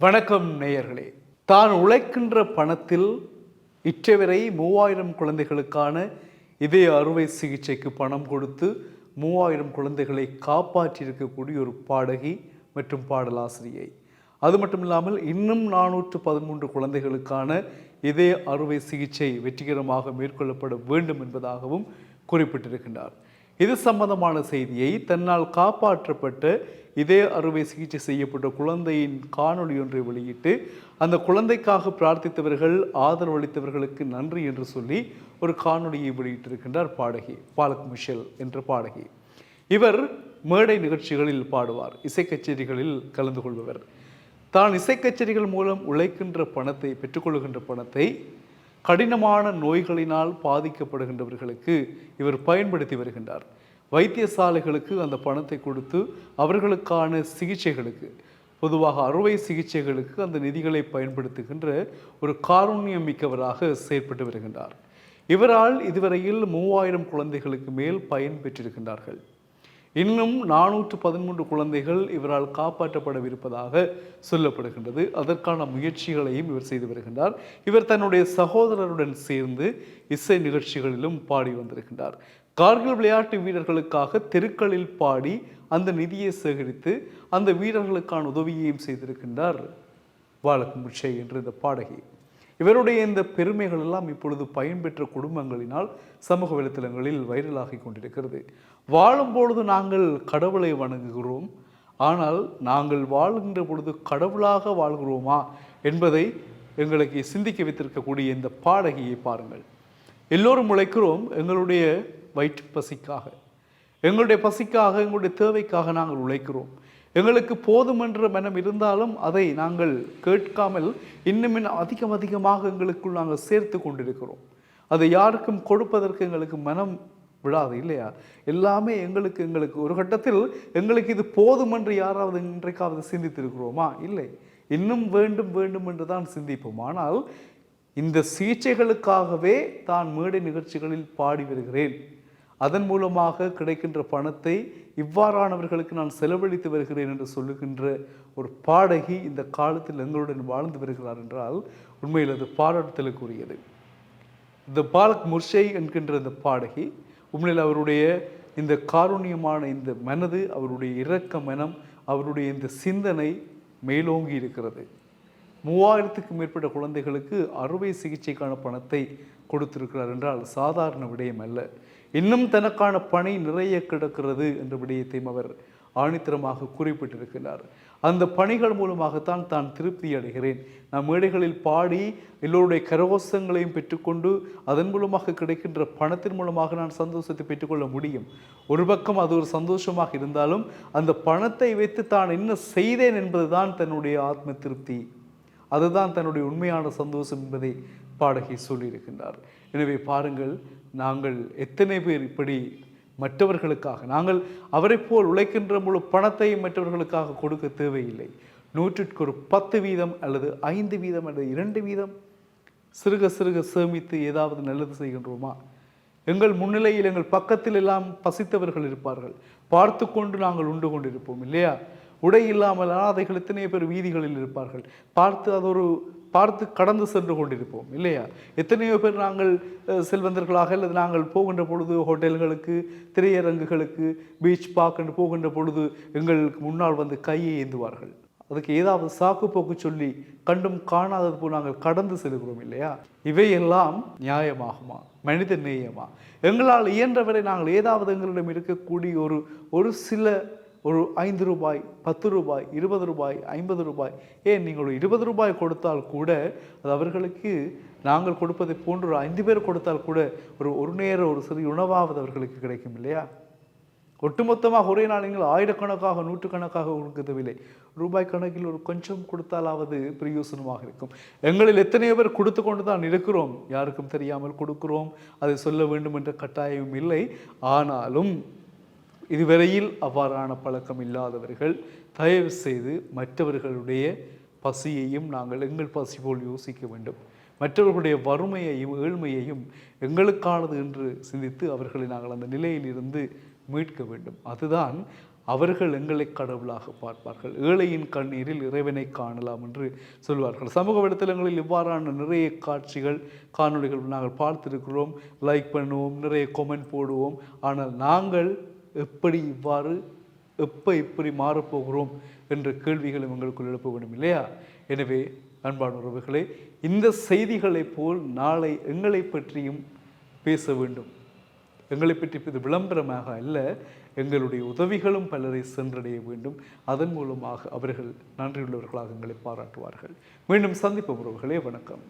வணக்கம் நேயர்களே. தான் உழைக்கின்ற பணத்தில் இற்றவரை மூவாயிரம் குழந்தைகளுக்கான இதய அறுவை சிகிச்சைக்கு பணம் கொடுத்து மூவாயிரம் குழந்தைகளை காப்பாற்றியிருக்கக்கூடிய ஒரு பாடகி மற்றும் பாடலாசிரியை. அது மட்டும் இல்லாமல் இன்னும் நானூற்று பதிமூன்று குழந்தைகளுக்கான இதய அறுவை சிகிச்சை வெற்றிகரமாக மேற்கொள்ளப்பட வேண்டும் என்பதாகவும் குறிப்பிட்டிருக்கின்றார். இது சம்பந்தமான செய்தியை தன்னால் காப்பாற்றப்பட்டு இதே அறுவை சிகிச்சை செய்யப்பட்ட குழந்தையின் காணொளி ஒன்றை வெளியிட்டு அந்த குழந்தைக்காக பிரார்த்தித்தவர்கள் ஆதரவளித்தவர்களுக்கு நன்றி என்று சொல்லி ஒரு காணொளியை வெளியிட்டிருக்கின்றார் பாடகி பாலக் மிஷல் என்ற பாடகி. இவர் மேடை நிகழ்ச்சிகளில் பாடுவார் இசைக்கச்சேரிகளில் கலந்து கொள்பவர். தான் இசைக்கச்சேரிகள் மூலம் உழைக்கின்ற பணத்தை பெற்றுக்கொள்கின்ற பணத்தை கடினமான நோய்களினால் பாதிக்கப்படுகின்றவர்களுக்கு இவர் பயன்படுத்தி வருகின்றார். வைத்தியசாலைகளுக்கு அந்த பணத்தை கொடுத்து அவர்களுக்கான சிகிச்சைகளுக்கு பொதுவாக அறுவை சிகிச்சைகளுக்கு அந்த நிதிகளை பயன்படுத்துகின்ற ஒரு காரூண்யம் மிக்கவராக செயற்பட்டு வருகின்றார். இவரால் இதுவரையில் மூவாயிரம் குழந்தைகளுக்கு மேல் பயன் பெற்றிருக்கின்றார்கள். இன்னும் நானூற்று பதிமூன்று குழந்தைகள் இவரால் காப்பாற்றப்படவிருப்பதாக சொல்லப்படுகின்றது. அதற்கான முயற்சிகளையும் இவர் செய்து வருகின்றார். இவர் தன்னுடைய சகோதரருடன் சேர்ந்து இசை நிகழ்ச்சிகளிலும் பாடி வந்திருக்கின்றார். கார்கில் விளையாட்டு வீரர்களுக்காக தெருக்களில் பாடி அந்த நிதியை சேகரித்து அந்த வீரர்களுக்கான உதவியையும் செய்திருக்கின்றார். வாழக்கும் முட்சை என்று இந்த பாடகி. இவருடைய இந்த பெருமைகள் எல்லாம் இப்பொழுது பயன்பெற்ற குடும்பங்களினால் சமூக வலைத்தளங்களில் வைரலாகி கொண்டிருக்கிறது. வாழும்பொழுது நாங்கள் கடவுளை வணங்குகிறோம். ஆனால் நாங்கள் வாழ்கின்ற பொழுது கடவுளாக வாழ்கிறோமா என்பதை எங்களுக்கு சிந்திக்க வைத்திருக்கக்கூடிய இந்த பாடகியை பாருங்கள். எல்லோரும் உழைக்கிறோம் எங்களுடைய வயிற்று பசிக்காக எங்களுடைய பசிக்காக எங்களுடைய தேவைக்காக நாங்கள் உழைக்கிறோம். எங்களுக்கு போதுமென்ற மனம் இருந்தாலும் அதை நாங்கள் கேட்காமல் இன்னும் இன்னும் அதிகம் அதிகமாக எங்களுக்குள் நாங்கள் சேர்த்து கொண்டிருக்கிறோம். அதை யாருக்கும் கொடுப்பதற்கு எங்களுக்கு மனம் விடாது இல்லையா? எல்லாமே எங்களுக்கு எங்களுக்கு. ஒரு கட்டத்தில் எங்களுக்கு இது போதும் என்று யாராவது இன்றைக்காவது சிந்தித்திருக்கிறோமா? இல்லை. இன்னும் வேண்டும் வேண்டும் என்று தான் சிந்திப்போம். ஆனால் இந்த சிகிச்சைகளுக்காகவே தான் மேடை நிகழ்ச்சிகளில் பாடி வருகிறேன். அதன் மூலமாக கிடைக்கின்ற பணத்தை இவ்வாறானவர்களுக்கு நான் செலவழித்து வருகிறேன் என்று சொல்லுகின்ற ஒரு பாடகி இந்த காலத்தில் எங்களுடன் வாழ்ந்து வருகிறார் என்றால் உண்மையில் அது பாராட்டுதலுக்குரியது. இந்த பாலக் முர்ஷை என்கின்ற இந்த பாடகி உண்மையில் அவருடைய இந்த காரூணியமான இந்த மனது அவருடைய இரக்க மனம் அவருடைய இந்த சிந்தனை மேலோங்கி இருக்கிறது மூவாயிரத்துக்கும் மேற்பட்ட குழந்தைகளுக்கு அறுவை சிகிச்சைக்கான பணத்தை கொடுத்திருக்கிறார் என்றால் சாதாரண விடயம் அல்ல. இன்னும் தனக்கான பணி நிறைய கிடக்கிறது என்ற விடயத்தையும் அவர் ஆணித்தரமாக குறிப்பிட்டிருக்கிறார். அந்த பணிகள் மூலமாகத்தான் தான் திருப்தி அடைகிறேன். நான் மேடைகளில் பாடி எல்லோருடைய கரகோசங்களையும் பெற்றுக்கொண்டு அதன் மூலமாக கிடைக்கின்ற பணத்தின் மூலமாக நான் சந்தோஷத்தை பெற்றுக்கொள்ள முடியும். ஒரு பக்கம் அது ஒரு சந்தோஷமாக இருந்தாலும் அந்த பணத்தை வைத்து தான் என்ன செய்தேன் என்பதுதான் தன்னுடைய ஆத்ம திருப்தி. அதுதான் தன்னுடைய உண்மையான சந்தோஷம் என்பதை பாடகி சொல்லியிருக்கின்றார். எனவே பாருங்கள் நாங்கள் எத்தனை பேர் இப்படி மற்றவர்களுக்காக நாங்கள் அவரைப் போல் உழைக்கின்ற முழு பணத்தையும் மற்றவர்களுக்காக கொடுக்க தேவையில்லை. நூற்றிற்கு ஒரு பத்து வீதம் அல்லது ஐந்து வீதம் அல்லது இரண்டு வீதம் சிறுக சிறுக சேமித்து ஏதாவது நல்லது செய்கின்றோமா? எங்கள் முன்னிலையில் எங்கள் பக்கத்தில் எல்லாம் பசித்தவர்கள் இருப்பார்கள். பார்த்து கொண்டு நாங்கள் உண்டு கொண்டிருப்போம் இல்லையா? உடை இல்லாமல் அனாதைகள் எத்தனையோ பேர் வீதிகளில் இருப்பார்கள். பார்த்து அது ஒரு பார்த்து கடந்து சென்று கொண்டிருப்போம் இல்லையா? எத்தனையோ பேர் நாங்கள் செல்வந்தர்களாக அல்லது நாங்கள் போகின்ற பொழுது ஹோட்டல்களுக்கு திரையரங்குகளுக்கு பீச் பார்க் என்று போகின்ற பொழுது எங்களுக்கு முன்னால் வந்து கையை ஏந்துவார்கள். அதுக்கு ஏதாவது சாக்கு போக்கு சொல்லி கண்டும் காணாதது போல் நாங்கள் கடந்து செல்கிறோம் இல்லையா? இவையெல்லாம் நியாயமாகுமா? மனித நேயமா? எங்களால் இயன்றவரை நாங்கள் ஏதாவது எங்களிடம் இருக்கக்கூடிய ஒரு ஒரு சில ஒரு ஐந்து ரூபாய் பத்து ரூபாய் இருபது ரூபாய் ஐம்பது ரூபாய். ஏன் நீங்கள் ஒரு இருபது ரூபாய் கொடுத்தால் கூட அது அவர்களுக்கு நாங்கள் கொடுப்பதை போன்று ஒரு ஐந்து பேர் கொடுத்தால் கூட ஒரு ஒரு நேர ஒரு சிறிய உணவாவது அவர்களுக்கு கிடைக்கும் இல்லையா? ஒட்டுமொத்தமாக ஒரே நாள் நீங்கள் ஆயிரக்கணக்காக நூற்றுக்கணக்காக கொடுக்கவில்லை ரூபாய் கணக்கில் ஒரு கொஞ்சம் கொடுத்தாலாவது பிரயோசனமாக இருக்கும். எங்களில் எத்தனையோ பேர் கொடுத்து கொண்டு தான் இருக்கிறோம். யாருக்கும் தெரியாமல் கொடுக்கிறோம். அதை சொல்ல வேண்டும் என்ற கட்டாயம் இல்லை. ஆனாலும் இதுவரையில் அவ்வாறான பழக்கம் இல்லாதவர்கள் தயவு செய்து மற்றவர்களுடைய பசியையும் நாங்கள் எங்கள் பசி போல் யோசிக்க வேண்டும். மற்றவர்களுடைய வறுமையையும் ஏழ்மையையும் எங்களுக்கானது என்று சிந்தித்து அவர்களை நாங்கள் அந்த நிலையிலிருந்து மீட்க வேண்டும். அதுதான் அவர்கள் எங்களை கடவுளாக பார்ப்பார்கள். ஏழையின் கண்ணீரில் இறைவனை காணலாம் என்று சொல்வார்கள். சமூக வலைத்தளங்களில் இவ்வாறான நிறைய காட்சிகள் காணொளிகள் நாங்கள் பார்த்திருக்கிறோம். லைக் பண்ணுவோம் நிறைய கொமெண்ட் போடுவோம். ஆனால் நாங்கள் எப்படி இவ்வாறு எப்போ இப்படி மாறப்போகிறோம் என்ற கேள்விகளும் எங்களுக்குள் எழுப்ப வேண்டும் இல்லையா? எனவே அன்பான உறவுகளே இந்த செய்திகளைப் போல் நாளை எங்களை பற்றியும் பேச வேண்டும். எங்களை பற்றி இது விளம்பரமாக அல்ல எங்களுடைய உதவிகளும் பலரை சென்றடைய வேண்டும். அதன் மூலமாக அவர்கள் நன்றியுள்ளவர்களாக எங்களை பாராட்டுவார்கள். மீண்டும் சந்திப்போம் உறவுகளே வணக்கம்.